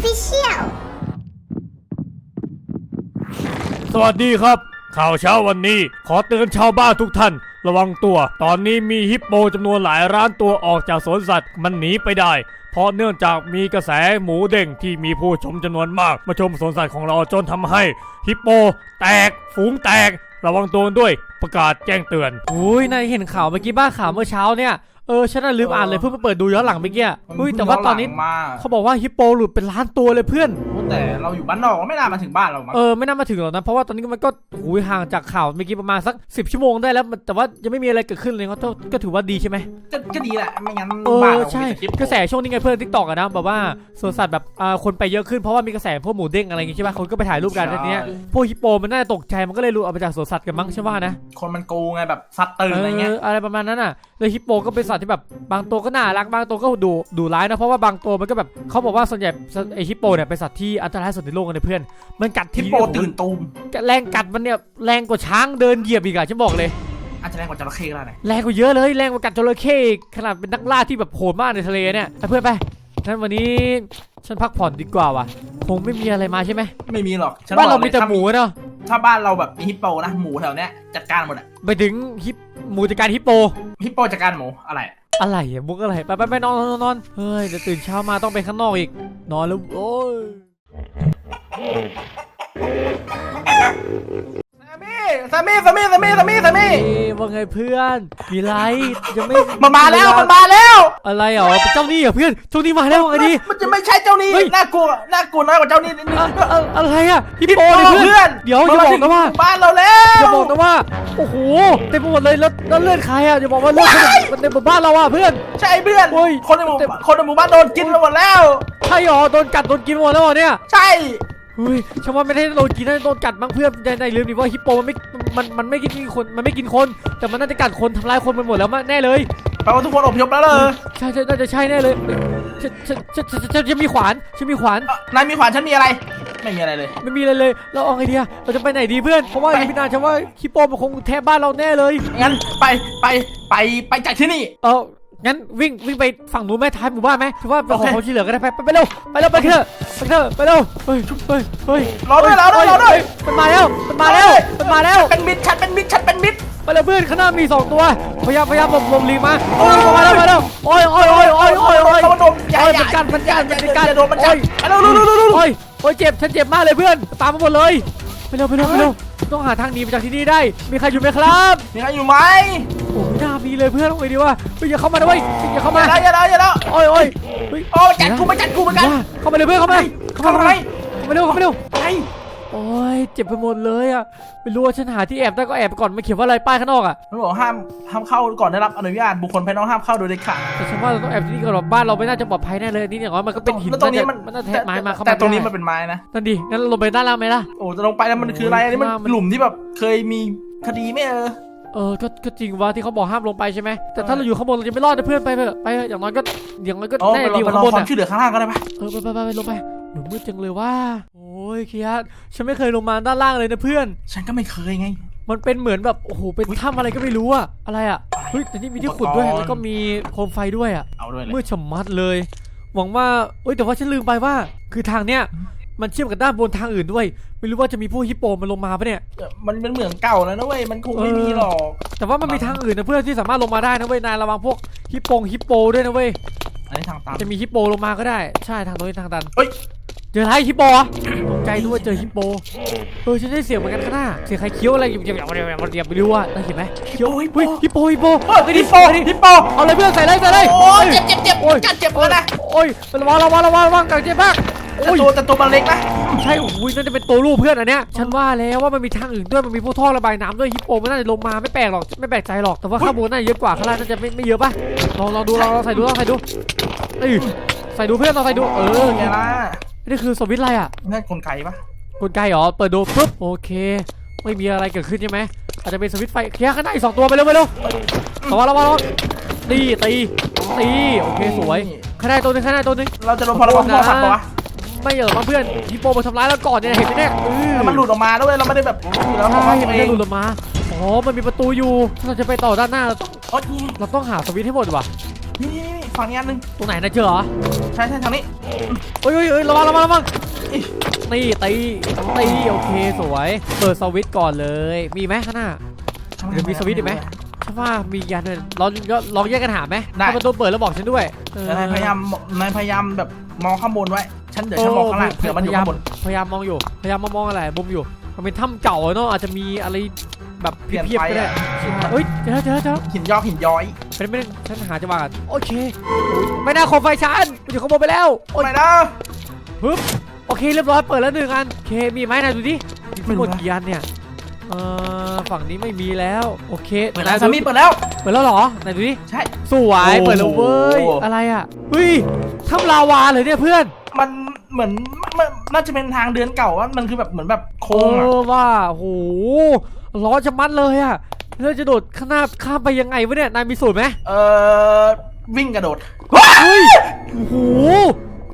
Official สวัสดีครับ ข่าวเช้าวันนี้ขอเตือนชาวบ้านทุกท่าน ระวังตัว ตอนนี้มีฮิปโปจำนวนหลายล้านตัวออกจากสวนสัตว์ มันหนีไปได้ เพราะเนื่องจากมีกระแสหมูเด้งที่มีผู้ชมจำนวนมาก มาชมสวนสัตว์ของเราจนทำให้ฮิปโป แตก ฝูงแตก ระวังตัวด้วยประกาศแจ้งเตือน อุ้ยนายเห็นข่าวเมื่อกี้บ้าข่าวเมื่อเช้าเนี่ย เออฉันน่ะลืมอ่านเลยเพิ่งมาเปิดดูย้อนหลังเมื่อกี้อุ้ยแต่ว่าตอนนี้ มา เขาบอกว่าฮิปโปหลุดเป็นล้านตัวเลยเพื่อน แต่เราอยู่บ้านนอกไม่น่ามาถึงบ้านเรามั้งเออไม่น่ามาถึงหรอกนะเพราะว่าตอนนี้มันก็หูยห่างจากข่าวเมื่อกี้ประมาณสัก10ชั่วโมงได้แล้วแต่ว่ายังไม่มีอะไรเกิดขึ้นเลยก็ก็ถือว่าดีใช่ไหมก็ก็ดีแหละไม่งั้นเอบ้านอเราใช่มีแต่คลิปกระแสช่วงนี้ไงเพื่อนทิกตอกอะนะแบบว่าสวนสัตว์แบบอ่าคนไปเยอะขึ้นเพราะว่ามีกระแสพวกหมูเด้งอะไรอย่างงี้ใช่ป่ะคนก็ไปถ่ายรูปกันแล้วทีเนี้ยพวกฮิปโปมันน่าจะตกใจมันก็เลยหลุดออกมาจากสวนสัตว์กันมั้งใช่ป่ะนะ คนมันกูไงแบบซัดตื่นอะไรเงี้ยเอออะไรประมาณนั้นอะเลยฮิปโปก็เป็นสัตว์ที่แบบบางตัวก็น่ารักบางตัวก็ดูดูร้ายนะเพราะว่าบางตัวมันก็แบบเขาบอกว่าส่วนใหญ่ไอฮิปโปเนี่ยเป็นสัตว์ที่อันตรายสุดในโลกเลยเพื่อน มันกัดทิทีปโปเนี่ยตื่นตูมแรงกัดมันเนี่ยแรงกว่าช้างเดินเหยียบอีกอะฉันบอกเลย อาจจะแรงกว่าจระเข้ก็ได้นะแรงกว่าเยอะเลยแรงกว่ากัดจระเข้อีกขนาดเป็นนักล่าที่แบบโหดมากในทะเลเนี่ยไปเพื่อนไปงั้นวันนี้ฉันพักผ่อนดีกว่าว่ะคงไม่มีอะไรมาใช่ไหมไม่มีหรอกฉันบ้านเราบอกลมียแต่ถ้หมูเนาะถ้าบ้านเราแบบมีฮิปโปนะหมูแถวเนี้ยจัดการหมดอะไปถึงฮิปหมูจัดการฮิปโปฮิปโปจัดการหมูอะไรอะไรอะมุกอะไรไปไปไปนอนนอนนอนเฮ้ยเดี๋ยวตื่นเช้ามาต้องไปข้างนอกอีก นอนแล้วโอ้ย สามีสามีสามีสามีสามีสามีเอ้ยว่าไงเพื่อนมีไรยังไม่มันมาแล้วมันมาแล้ว อะไรเหรอเป็นเจ้าหนี้เหรอเพื่อนเจ้าหนี้มาแล้วว่าไงดี มันจะไม่ใช่เจ้านี่เฮ้ย น่ากลัวน่ากลัวน้อยกว่าเจ้านี่นิดนึงอะอะอะไรอะฮิปฮิปโปโปเลยเพื่เพื่ออนนเดี๋ยวอย่าบอกนะว่าบ้านเราแล้วอย่าบอกนะว่าโอ้โหเต็มไปหมดเลยแล้วแล้วเลือดใครอะอย่าบอกว่าเลือดคนอื่นมันเต็มหมู่บ้านเราอะเพื่อน ใช่เพื่อนโอ้ยคนในหมู่เต็ม คนในหมู่บ้านโดนกินไปหมดแล้ว ใช่หรอโดนกัดโดนกินหมดแล้วเหรอเนี่ยใช่เฮ้ยฉันว่าไม่ได้โดนกินน่าจะโดนกัดมั้งเพื่อนในในลืมดิว่าฮิปโปมันไม่มันมันไม่กินคนมันไม่กินคน แต่มันน่าจะกัดคนทำร้ายคนไปหมดแล้วมั้งแน่เลยแปลว่าทุกคนอพยพแล้วเลยใช่ใช่น่าจะใช่แน่เลยฉันฉันฉันฉันฉันฉันฉันมีขวานฉันมีขวานนายมีขวานฉันมีอะไรไม่มีอะไรเลย ไม่มีอะไรเลย เราเอาไงดีอะเราจะไปไหนดีเพื่อน เพราะว่าไปอีกไม่นานฉันว่าฮิปโปมันคงแทะบ้านเราแน่เลย งั้นไปไปไปไปจากที่นี่ เออ งั้นวิ่งวิ่งไปฝั่งนู้นไหมท้ายหมู่บ้านไหมถือว่าเป็นขโอองเคเขาที่เหลือก็ได้ไปไปไปเร็วไปเร็วไปเถอะไปเถอะไปเร็วเฮ้ยเฮ้ยเฮ้ยรอด้วยรอด้วยรอด้วยเฮ้มันมาแล้วมันมาแล้วมันมาแล้วเป็นมิดฉันเป็นมิดฉันเป็นมิดไปเลยเพื่อนข้างหน้ามีสองตัวพยายามพยายามหลบหลบหลีกมาโอ้ยมาแล้วมาแล้วโอ้ยโอ้ยโอ้ยโอ้ยโอ้ยโอ้ยโดนโดนอย่าโอ้ยอย่ามันกัดมันกัดมันกัดอย่าโดนมันกัดโอ้ยไปเร็วเร็วเร็วเร็วเร็วโอ้ยโอ้ยเจ็บฉันเจ็บมากเลยเพื่อนตามมาหมดเลยไปเร็วไปเร็วไปเร็ว ต้องหาทางหนีไปจากที่นี่ได้ มีใครอยู่ไหมครับมีใครอยู่ไหมโอ้ไม่น่ามีเลยเพื่อนเอาไงดีวะเฮ้ยอย่าเข้ามานะเว้ยอย่าเข้าอมาย่าแล้วอย่าแล้วอย่าแล้วโอ้ยโอ้ยเฮ้ยโอ้จัดกูมาจัดกูเหมือนกันว่าเข้ามาเลยเพื่อนเข้ามาเข้ามาเข้ามาเข้ามาเร็วเข้ามาเร็วไป โอ้ยเจ็บไปหมดเลยอะไม่รู้ว่าฉันหาที่แอบได้ก็แอบไปก่อนไม่เขียนว่าอะไรป้ายข้างนอกอะมันบอกห้ามห้ามเข้าก่อนได้รับอนุญาตบุคคลภายนอกห้ามเข้าโดยเด็ดขาดแต่ฉันว่าเราต้องแอบที่นี่ก่อนหรอกบ้านเราไม่น่าจะปลอดภัยแน่เลยนี่อย่างน้อยมันก็เป็นหินแล้วตรงนี้มันมันน่าจะแทะไม้มาเข้ามาแต่ตรงนี้ได้มันเป็นไม้นะนั่นดิงั้นเราลงไปด้านล่างไหมล่ะโอ้จะลงไปแล้วมันคืออะไรอันนี้มันว่ามันหลุมที่แบบเคยมีคดีไหมเออเออก็ก็จริงว่าที่เขาบอกห้ามลงไปใช่ไหมแต่ถ้าเราอยู่ข้างบนเราจะไม่รอดนะเพื่อนไปเถอะไปเถอะอย่างน้อยก็อย่างน้อยก็โอ้แน่ไปรอดีกไปว่ารข้าองบนความอะช่วยเหลือข้างล่างก็ได้ปะเออไปไปไปไปลงไป หนูมืดจังเลยว่า โอ้ยเคียร์ฉันไม่เคยลงมาด้านล่างเลยนะเพื่อน ฉันก็ไม่เคยไง มันเป็นเหมือนแบบโอ้โหเป็นถ้ำอะไรก็ไม่รู้อะอะไรอะเฮ้ยแต่นี่มีที่ขุดด้วยอุปกรณ์แล้วก็มีโคมไฟด้วยอะเอาด้วยเลยมืดฉมัดเลย หวังว่าเอ้ยแต่ว่าฉันลืมไปว่า คือทางเนี้ยมันเชื่อมกับด้านบนทางอื่นด้วย ไม่รู้ว่าจะมีพวกฮิปโปมันลงมาปะเนี่ยเออมันเป็นเหมืองเก่าแล้วนะเว้ย มันคงไม่มีหรอก แต่ว่ามันมีทางอื่นนะเพื่อนที่สามารถลงมาได้นะเว้ย นายระวังพวกฮิปโปงฮิปโปด้วยนะเว้ย อันนี้ทางตัน จะมีฮิปโปลงมาก็ได้ ใช่ทางโน้นทางตัน เฮ้ย เจอไรฮิปโปตกใจด้วยเจอฮิปโปเออฉันได้เสียงเหมือนกันข้างหน้าเสียงใครเคี้ยวอะไรอยู่อย่างเดียวอย่างเดียวอย่างเดียวไม่รู้ว่าได้เห็นไหมเคี้ยวโอ้ยเฮ้ยฮิปโปฮิปโปเฮ้ยฮิปโปฮิปโปเอาเลยเพื่อนใส่เลยใส่เลยโอ้ยเจ็บเจ็บเจ็บโอ้ยจัดเจ็บเลยนะโอ้ยระวังระวังระวังระวังกันเจ็บมากแต่โอ้ยตัวแต่ตัวมันเล็กนะใช่โอ้ยน่าจะเป็นตัวลูกเพื่อนอันเนี้ยฉันว่าแล้วว่ามันมีทางอื่นด้วยมันมีพวกท่อระบายน้ำด้วยฮิปโปมันน่าจะลงมาไม่แปลกหรอกไม่แปลกใจหรอกแต่ว่าข้างบนน่าจะเยอะกว่าข้างล่างน่าจะไม่ไม่เยอะป่ะลองลองดูลองลองใส่ดูลองใส่ดูเอ้ยใส่ดูเพื่อนลองใส่ดูเออไงล่ะ นี่คือสวิตช์อะไรอะนั่นกลไกปะกลไกเหรอ เปิดดูปุ๊บ โอเค ไม่มีอะไรเกิดขึ้นใช่ไหม อาจจะเป็นสวิตช์ไฟเคลียร์ข้างในอีกสองตัวไปเร็วไปเร็วระวังระวังระวังตี ตี ตี โอเคสวย ข้างในตัวหนึงข้างในตัวหนึง เราจะโดนพรบข้อสัตว์ปะวะไม่เหรอมาเพื่อนฮิปโปมาทำร้ายเราก่อนเนี่ยเห็นไหมเนี่ยเออแต่มันหลุดออกมาด้วยเราไม่ได้แบบอยู่แล้วของใช่เรามันเอจะงหลุดออกมา อ๋อ มันมีประตูอยู่ ถ้าเราจะไปต่อด้านหน้าเราต้อง โอ๊ยนี่เราต้องหาสวิตช์ให้หมดว่ะ นี่นี่นี่ไฟ ฝั่งนี้อันนึงตรงไหนนะเจอเหรอใช่ใช่ทางนี้เฮ้ยเฮ้ยเฮ้ยระวังระวังระวังอิ๊ะตีตีตีโอเคสวย เปิดสวิตช์ก่อนเลย มีไหมข้างหน้าเดี๋ยวมีสวิตช์อีกไหมฉันว่ามียันเลยลองก็ลองแยกกันหาไหมได้ถ้าประตูเปิดแล้วบอกฉันด้วยเออแต่นายพยายามนายพยายามแบบมองข้างบนไว้ ฉันเดี๋ยวฉันมองข้างล่างเผื่อมันอยู่ข้างบน พยายามมองอยู่ พยายามมามองอะไรมุมอยู่ มันเป็นถ้ำเก่าอะเนาะอาจจะมีอะไร แบบเปลี่ยนเพียบไปๆก็ได้อะใช่เอ้ยเจอแล้วเจอแล้วเจอแล้วหินยอกหินย้อยเป็นไม่ได้ฉันหาจังหวะก่อนโอเคไม่น่าโคมไฟฉันมันอยู่ข้างบนไปแล้วโอ๊ยไปนะฮึบโอเคเรียบร้อยเปิดแล้วหนึ่งอันโอเคมีไหมนายดูดิมีไม่ทั้งหมรู้ดนะกี่อันเนี่ยเอ่อฝั่งนี้ไม่มีแล้วโอเคเปิดนาแล้ยวสามีเปิดแล้วเปิดแล้วเหรอไหนดูดิใช่สวยโอ้เปิดแล้วเว้ยอะไรอะเฮ้ยทำลาวาเลยเนี่ยเพื่อนมัน เหมือนมันน่าจะเป็นทางเดินเก่าว่ามันคือแบบเหมือนแบบโค้งเออะอว่าโหร้อนจะมัดเลยอะเราจะโดดข้างหน้าข้ามไปยังไงวะเนี่ยนายมีสูตรไหมเออวิ่งกระโดดเฮ้ยโอ้โห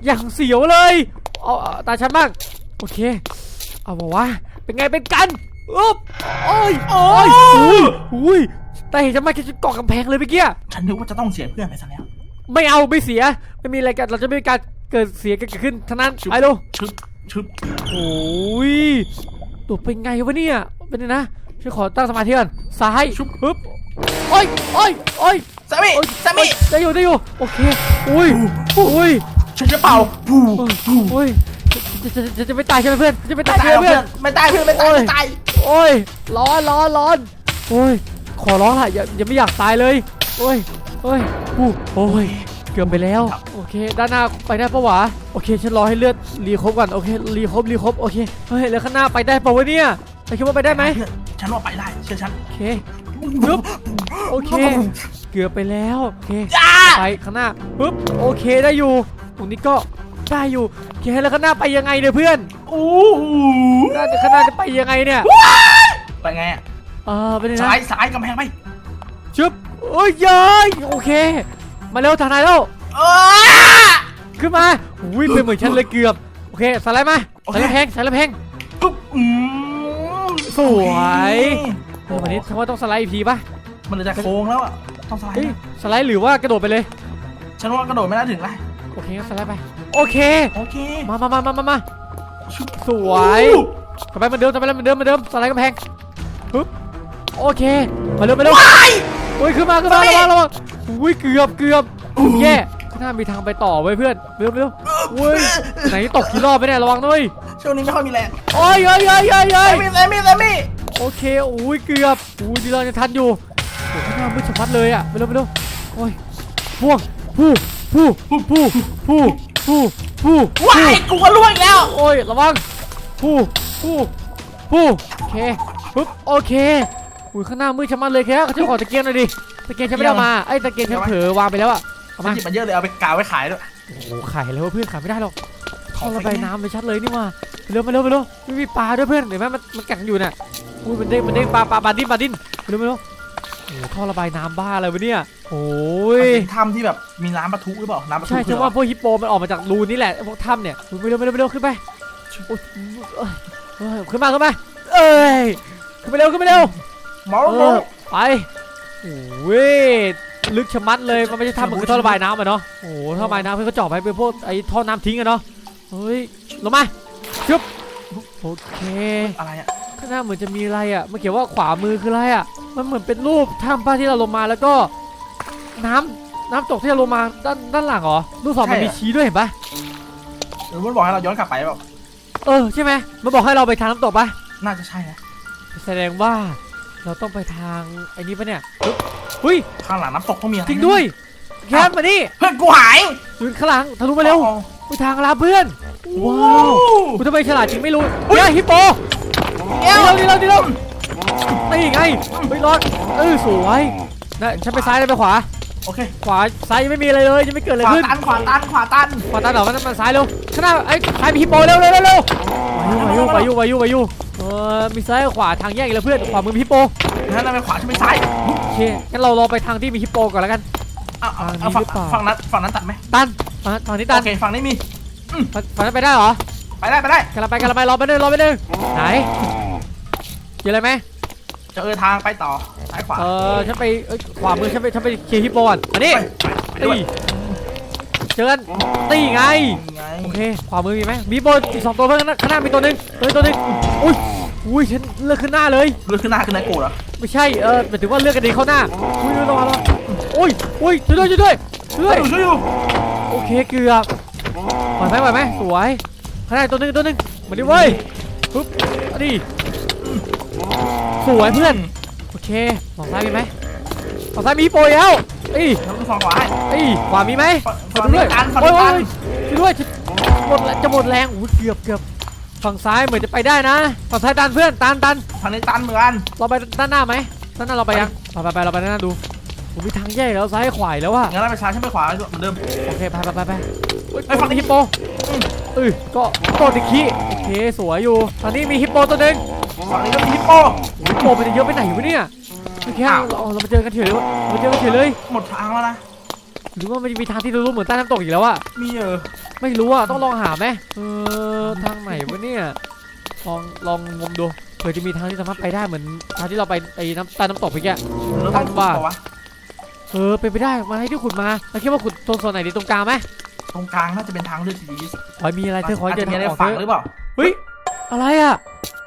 อย่างเสียวเลยเอาเอาตาฉันบ้างโอเค เอาบอกว่าเป็นไงเป็นกันอึ๊บโอ้ยโอ้ยอุ้ยอุ้ยแต่เห็นจะมาแค่จะเกาะกำแพงเลยเมื่อกี้ฉันนึกว่าจะต้องเสียเพื่อนไปซะแล้วไม่เอาไม่เสียไม่มีอะไรกันเราจะไม่มีการ เกิดเสียกันเกิดขึ้นทั้งนั้นชึบไปดูชึบชึบโอ้ยตัวเป็นไงวะเนี่ยเป็นไงนะช่วยขอตั้งสมาธิก่อนซ้ายปึ๊บโอ้ยโอ้ยโอ้ยสามีโอ้ยสามีได้อยู่ได้อยู่โอเคอุ้ยอุ้ยฉันจะเป่าปูโอ้ยปูโอ้ยจะจะจะจะไม่ตายใช่ไหมเพื่อน จะไม่ไม่ตายตายใช่ไหมหรอกเพื่เพื่ออน นไม่ตายเพื่อนไม่ตายไม่ตายโอ้ย ร้อนร้อนร้อนโอ้ย ขอร้องละอย่าอย่าไม่อยากตายเลย โอ้ย โอ้ยอู้โอ้ยเกือบไปแล้ว โอเค ด้านหน้าไปได้ปะวะ โอเค ฉันรอให้เลือดรีครบก่อน โอเค รีครบ รีครบ โอเค เฮ้ย แล้วข้างหน้าไปได้ปะวะเนี่ยไปคิดว่าไปได้ไหมเพื่อนฉันว่าไปได้ เชื่อฉัน โอเคปึ๊บโอเค เกือบไปแล้ว โอเคจ้าไปข้างหน้าปึ๊บ โอเค ได้อยู่ ตรงนี้ก็ได้อยู่โอเคแล้วข้างหน้าไปยังไงเนี่ยเพื่อนอู้ข้างหน้าข้างหน้าจะไปยังไงเนี่ย ไปไงอะเออไปเลยนะซ้ายซ้ายกำแพงไปชึบโอ้ยเย้ยโอเค มาเร็วทางไหนแล้วเออขึ้นมาอุ้ยเป็นเหมือนฉันเลยเกือบ โอเคสไลด์มาโอสเคไลด์แพงสไลด์แพงปุ๊บอืมสวยโอเควันนี้ฉันว่าต้องสไลด์อีกทีป่ะมันเหลือแต่โค้งแล้วอะต้องสไลด์เฮ้ยนะสไลด์หรือว่ากระโดดไปเลย ฉันว่ากระโดดไม่ได้ถึงละโอเคงั้นสไลด์ไป โอเค โอเคมามามามามามาสวยอู้กลับไปเหมือนเดิมกลับไปเหมือนเดิมเหมือนเดิมสไลด์กำแพงปึ๊บ โอเค มาเร็วมาเร็วว้ายโอ้ยขึ้นมาขึ้นมาไประวังระวัง อุ้ยเกือบเกือบแย่ข้างหน้ามีทางไปต่อไว้ยเพื่อนเร็วเร็วเว้ยไหนตกกี่รอบไปเนี่ยระวังด้วยช่วงนี้ไม่ค่อยมีแรงโอ้ยเอ้ยเอ้ยเอ้ยเอ้แซยมมี่แซมมี่แซมมี่โอเคอุ้ยเกือบอุ้ยดีเราจะทันอยู่โอ้ยข้างหน้ามืดชะมัดเลยอะไปเร็วไปเร็วโอ้ยพ่วงผู้ผู้ผู้ผู้ผู้ผู้ผู้ว้ายกูก็ล่วงอีกแล้วโอ้ยระวังผู้ผู้ผู้โอเคปึ๊บโอเค อุ้ยข้างหน้ามืดชะมัดเลยแค่เขาจะขอตะเกียงหน่อยดิตะเกียงฉันไม่ได้เอามาไอ้ยตะเกียงฉันเผลอวางไปแล้วอะเอาฉัมานหยิบมาเยอะเลยเอาไปกาวไว้ขายด้วยโอ้โหขายแล้วเพื่อนขายไม่ได้หรอกขท่อองไฟระบายน้ำไปชัดเลยนี่ว่าไปเร็วไปเร็วไปเร็วไม่มีปลาด้วยเพื่อนเห็นไหมมันมันแก่งอยู่น่ะอุ้ยมันเด้งมันเด้งปลาปลาปลาดิ้นปลาดิ้นไปเร็วไปเร็วโอ้โหท่อระบายน้ำบ้าอะไรวะเนี่ยโอ้มันยเป็นถ้ำที่แบบมีน้ำปะทุหรือเปล่าน้ำปะทุใช่คืฉัอนว่าพวกฮิปโปมันออกมาจากรูนี่แหละพวกถ้ำเนี่ยไปเร็วไปเร็วไปเร็วขึ้นไปโอ้ยเอ้ยเอ้ยขึ้นมาขึ้นมาเอ้ยขึ้นไปเร็วขึ้นไปเร็ว หมอเอหมออไปโอ้ยลึกชะมัดเลยมันไม่ใช่ถ้ำมันคือท่อระบายน้ำอะเนาะโอ้โหท่อระบายน้ำเพื่อนเขาเจาะไปเป็นพวกไอ้ท่อน้ำทิ้งอะเนาะเฮ้ยลงมาชึบโอเคอะไรอะข้างหน้าเหมือนจะมีอะไรอะมันเขียนว่าขวามือคืออะไรอะมันเหมือนเป็นรูปถ้ำป้าที่เราลงมาแล้วก็ น้ำน้ำตกที่เราลงมาด้านด้านหลังเหรอลูกศรมันมีชี้ด้วยเห็นปะหรือมันบอกให้เราย้อนกลับไปเปล่าเออใช่ไหมมันบอกให้เราไปทางน้ำตกปะน่าจะใช่นะแสดงว่า เราต้องไปทางไอ้นี้ปะเนี่ยปึ๊บเฮ้ยข้างหลังน้ำตกต้องมีอะไรจริงด้วยแคปมานี่เพื่อนกูหายอยู่ข้างหลังทะลุมาเร็วอ๋อไปทางลาเพื่อนว้าวกูทำไมฉลาดจริงไม่รู้เฮ้ยฮิปโปเดี๋ยวดีแล้วดีแล้วดีแล้วนี่ไงเฮ้ยรอดเออสวยนะฉันไปซ้ายแล้วไปขวาโอเคขวาซ้ายยังไม่มีอะไรเลยยังไม่เกิดอะไรขวาขึ้นตันขวาตันขวาตันขวาตาหนอมันมันซ้ายเร็วข้างหน้าไอ้ซ้ายมีฮิปโปเร็วเร็วเร็วเร็ววายุวายุวายุวายุเอ อมีซ้ายกับขวาทางแยกอีกแล้วเพื่อนขวามือมีฮิปโปงั้นเราไปขวาใช่ไหมซ้ายโอเคงั้นเรารอไปทางที่มีฮิปโปก่อนแล้วกัน เอาเอาทางนี้เอาฝั่งหรือเปล่าฝั่งนั้นฝั่งนั้นตัดไหมตันฝั่งฝั่งนี้ตันโอเคฝั่งนี้มี ฝั่งฝั่งนั้นไปได้เหรอไปได้ไปได้กำลังไปกำลังไปรอไปหนึ่งรอไปหนึ่งไหนเจออะไรไหมจะเออทางไปต่อซ้ายขวาเออฉันไปเอ้ยขวามือฉันไปฉันไปเคลียร์ฮิปโปก่อนมานี่ไปไปด้วยตีเจอกันตีไงไงโอเค ขวามือมีไหมมีโบนอีกสองตัวเพื่อนข้างหน้าข้างหน้ามีตัวหนึ่งตัวตัวหนึ่งอุ้ย อุ้ยฉันเลือกขึ้นหน้าเลย เลือดขึ้นหน้าขึ้นหน้าโกรธเหรอไม่ใช่เออหมายถึงว่าเลือกกันดีเข้าหน้าอุ้ยระวังระวังอุ้ยอุ้ยช่วยด้วยช่วยด้วยช่วยช่ด้ววยยอยู่ช่วยอยู่โอเคเกือบไหวไหมไหวไหมสวยข้างหน้าตัวหนึ่งตัวหนึ่งมาดิเว้ยปึ๊บมาดิสวยเพื่อนโอเคฝั่งซ้ายมีไหมฝั่งซ้ายมีฮิปโปอีกแล้วเอ้ยแล้วก็ฝั่งขวาให้เอ้ยขวามีไหมฝั่งขอฝั่งดูด้วยนี้กันฝั่งโอ้ยนี้โอ้กัยนช่วยด้วยจะหมดแรงจะหมดแรงอุ้ยเกือบเกือบ ฝั่งซ้ายเหมือนจะไปได้นะฝั่งซ้ายตันเพื่อนตันตันฝั่งนี้ตันเหมือนกันเราไปด้านหน้าไหมด้านหน้าเราไปยังไปไปไปเราไปด้านหน้าดูผมมีทางแยกแล้วซ้ายขวาอีกแล้วอะงั้นเราไปซ้ายฉันไปขวาเหมือนเดิมโอเคไปไปไปไปไอ้ยฝั่งนี้ฮิปโปเออก็โดดอีกทีโอเคสวยอยู่ตอนนี้มีฮิปโปตัวหนึ่งฝั่งนี้ก็มีฮิปโปฮิปโปมันจะเยอะไปไหนวะเนี่ยโอเคอ้าวเราเรามาเจอกันเฉยเลยเรามาเจอกันเฉยเลยหมดทางแล้วนะหรือว่ามันจะมีทางที่รู้ๆเหมือนใต้น้ำตกอีกแล้วอะมีเออ ไม่รู้อะต้องลองหาไหมเออทางไหนวะเนี่ยลองลองงมดูเผื่อจะมีทางที่สามารถไปได้เหมือนทางที่เราไปไอ้น้ำใต้น้ำตกไปแกเราต้องขุดต่อวะเออเป็นไปได้มาให้ที่ขุดมาแล้วคิดว่าขุดโซนโซนไหนดีตรงกลางไหมตรงกลางน่าจะเป็นทางเลือกที่ดีที่สุดขอให้มีอะไรเธอขอให้อาจเจอจะมีทางอะไรออกฝังเถหรือะอเปล่าเฮ้ยอะไรอะ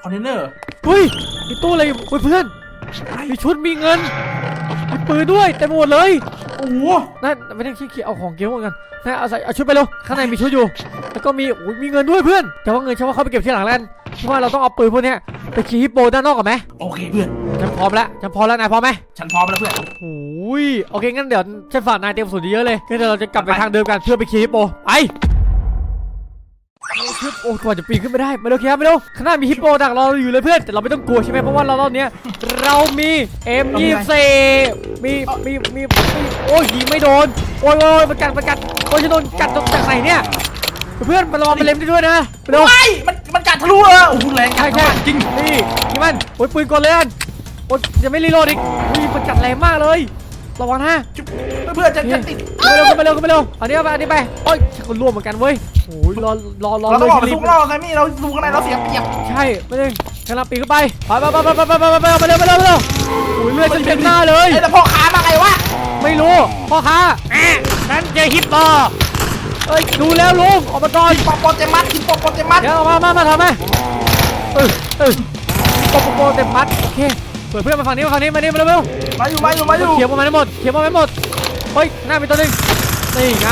คอนเทนเนอร์เฮ้ยมีตู้อะไรอยู่เฮ้ยเพื่อนมีชุดมีเงินมีปืนด้วยเต็มไปหมดเลย โอ้โหนั่นไม่ต้องขี้เกียจเอาของเก็บไว้กันนั่นเอาใส่เอาชุดไปเร็วข้างในมีชุดอยู่ แล้วก็มีโอ้ยมีเงินด้วยเพื่อน แต่ว่าเงินฉันว่าเขาไปเก็บที่หลังแล้วกันเพราะว่าเราต้องเอาปืนพวกเนี้ยไปขี่ฮิปโปด้านนอกก่อนไหมโอเคเพื่อน ฉันพร้อมแล้วฉันพร้อมแล้วนายพร้อมไหมฉันพร้อมแล้วเพื่อน โอ้ยโอเคงั้นเดี๋ยวฉันฝากนายเตรียมส่วนเยอะเลยงั้นเดี๋ยวเราจะกลับไปไปทางเดิมกันเพื่อไปขี่ฮิปโปไป โอ้ยโอ้ยกว่าจะปีนขึ้นไม่ได้มาเร็วครับมาเร็วข้างหน้ามีฮิปโปดักรอเราอยู่เลยเพื่อนแต่เราไม่ต้องกลัวใช่ไหมเพราะว่าเรารอบเนี้ยเรามี M24 มีมีมีมีโอ้ยยิงไม่โดนโอ้ยโอ้ยมันกัดมันกัดโอ้ยจะโดนกัดจากไหนเนี่ยเพื่อนมันระวังมันเล็มได้ด้วยนะเร็วไอ้มันมันกัดทะลุเลยโอ้โหแรงใช่ใช่จริงนี่นี่มันโอ้ยปืนกลเลยอันโอ้ยยังไม่รีโหลดอีกอุ้ยมันกัดแรงมากเลยระวังนะเพื่อนจะจะติดขึ้นไปเร็วขึ้นไปเร็วขึ้นไปเร็วอันนี้เอาไปอันนี้ไปโอ้ยคนร่วมเหมือนกันเว้ย โอ้ยรอรอรอเราต้องออกไปรีสู้บเราไซมี่เราสู้ข้างในเราเสียเปรียบใช่ไม่ได้กำลังปีนขึ้นไปไปไปไปไปไปไปไปไปเร็วไปเร็วไปเร็วโอ้ยเลือดฉันเต็มหน้าเลยไอ้แต่พ่อค้ามาไงวะไม่รู้พ่อค้าแอะฉันเจอฮิปโปเอ้ยดูแล้วลุงออกมาก่อนปอปอเจมัสกินปอปอเจมัสเดี๋ยวออกมามามาทำไหมเออเออโปโปโปเต็มมัดโอเคเปิดเพื่อนมาฝั่งนี้มาฝั่งนี้มานี่มาเร็วมาอยู่มาอยู่มาอยู่เขียวประมาณให้หมดเขียวประมาณให้หมดเฮ้ยหน้ามีตัวหนึงนี่ไง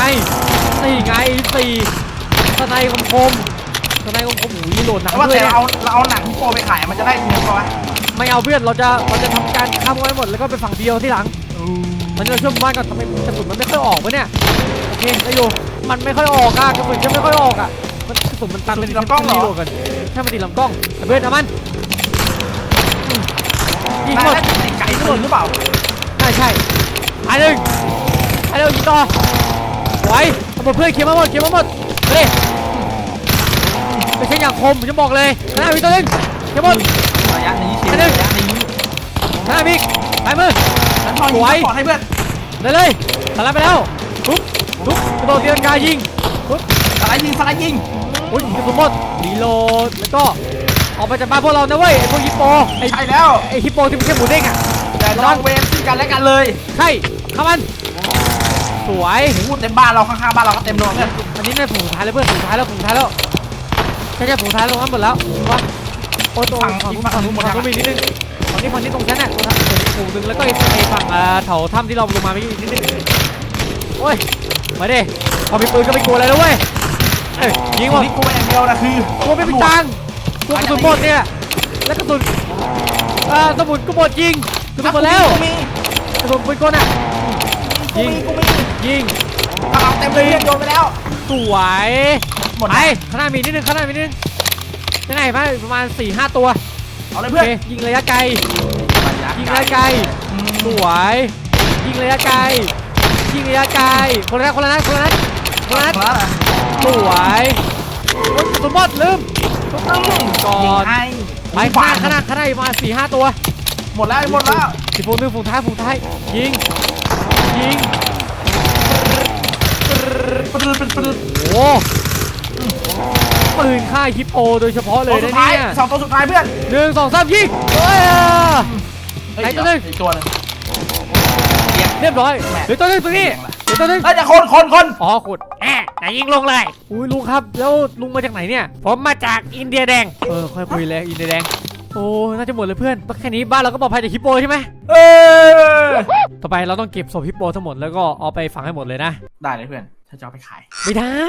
นี่ไงสี่ สไนคมคมสไนคมคมหูยโหลดหนังแต่ว่าด้วแต่ยเนี่ยเราเราเอาหนังโปไปขายมันจะได้เงินเปล่าวะไม่เอาเพื่อนเราจะเราจะทำการฆ่าพวกมันให้หมดแล้วก็ไปฝั่งเดียวที่หลัง มันจะช่วยหมู่บ้านก่อนทำไมกระสุนมันไม่ค่อยออกวะเนี่ยโอเคได้อยู่มันไม่ค่อยออกอะกระสุนจะไม่ค่อยออกอะมันกระสุนมันตันเป็นลำกล้องเหรอใช่มันติดลำกล้องแต่เพื่อนเอามันอืมยิงนายหมด ได้ติดไก่ปืนหรือเปล่าใช่ใช่อันหนึ่งอันหนึ่งยิงต่อไว้เอาหมดเพื่อนเขียนมาหมดเขียนมาหมด ไปดิไม่ใช่อย่างคมผมจะบอกเลยหน้ามีตัวหนึงเขียนหมดระยะนี้เชียอันร์หนึ่งระยะนี้หน้ามีอีกไปมือ ฉันพอยิงสวยปอดให้เพื่อนเลยเลยสลับไปแล้วปุ๊บปุ๊บกระโดดเตียงกายยิงปุ๊บสไลด์ยิงสไลด์ยิงอุ้ยกระสุนหมดรีโหลดแล้วก็ออกไปจากบ้านพวกเรานะเว้ยไอ้พวกฮิปโปไอ้ใช่แล้วไอ้ฮิปโปที่มันแค่หมูเด้งอะแต่ลองเวฟซึ่งกันและกันเลย ใช่เข้ามัน สวยพูดเต็มบ้านเราข้างๆบ้านเราก็เต็มเลยเพื่อนอันนี้ในฝูงสุดท้ายแล้วเพื่อนฝูงสุดท้ายแล้วฝูงสุดท้ายแล้วใช่ใช่ฝูงสุดท้ายลงนั้นหมดแล้ววะโอ้ยตรงฝั่งนู้นฝั่งนู้นฝั่งนู้นมีนิดนึงฝั่งนี้ฝั่งนี้ตรงฉันน่ะตรงนั้นฝูงหนึ่งแล้วก็ไอ้ไอ้ฝั่งอ่าแถวถ้ำที่เราลงมาไม่นิดนึงโอ้ยมาดิพอมีปืนก็ไม่กลัวอะไรแล้วเว้ยเอ้ยยิงหมดนี่กูอย่างเดียวนะคือกลัวไม่มีตังค์กลัวกระสุนหมดเนี่ยแล้วกระสุนอ่าสมุนก็หมดยิงกระสุนหมดแล้วกูมีกระสุนปืนกลน่ะกู ยิงมีกูมียิงกำลังเต็มเลยเพื่อนโยนไปแล้ว สวยหมดไปแล้วข้างหน้ามีนิดนึงข้างหน้ามีนิดนึงข้างหน้าเห็นไหมประมาณ4ี่ห้าตัว เอาเลยโอเพื่อนเคยิงระยะไกล ยิงระยะไกลอืมสวย ยิงระยะไกล ยิงระยะไกล คนละนัดคนละนัดคนละนัดคนละนัดแล้วเหรอสวยโอ๊ยสมบัติลืมก่อนยิงให้ไปข้างหน้าข้างหน้าข้างหน้าประมาณสี่ห้าตัว หมดแล้วหมดแล้วสิบฝูงหนึ่งฝูงท้ายฝูงท้ายยิง ยิงปรึดปรึดปรึดโอ้ปืนค่ายฮิปโปโดยเฉพาะเลตัวยสุนะดท้ายเนี่ยสองตัวสุดท้ายเพื่อนหนึ่งสองสามยิงเฮ้ยเฮ้ยไหนตัวหนึ่ง อีกตัวหนึงเรียบร้อยเฮ้ยตัวหนึงตัวนี้เดี๋ยวตัวนึงเอ้ยจะคนคนคนอ๋อขุดแอะไหนยิงลงเลย อุ้ยลุงครับ แล้วลุงมาจากไหนเนี่ย ผมมาจากอินเดียแดง เออ ค่อยคุยเลยอินเดียแดง โอ้ น่าจะหมดเลยเพื่อน แค่นี้บ้านเราก็ปลอดภัยจากฮิปโปใช่ไหม เออ ต่อไปเราต้องเก็บศพฮิปโปทั้งหมดแล้วก็เอาไปฝังให้หมดเลยนะ ได้เลยเพื่อน ถ้าจะเอาไปขาย ไม่ได้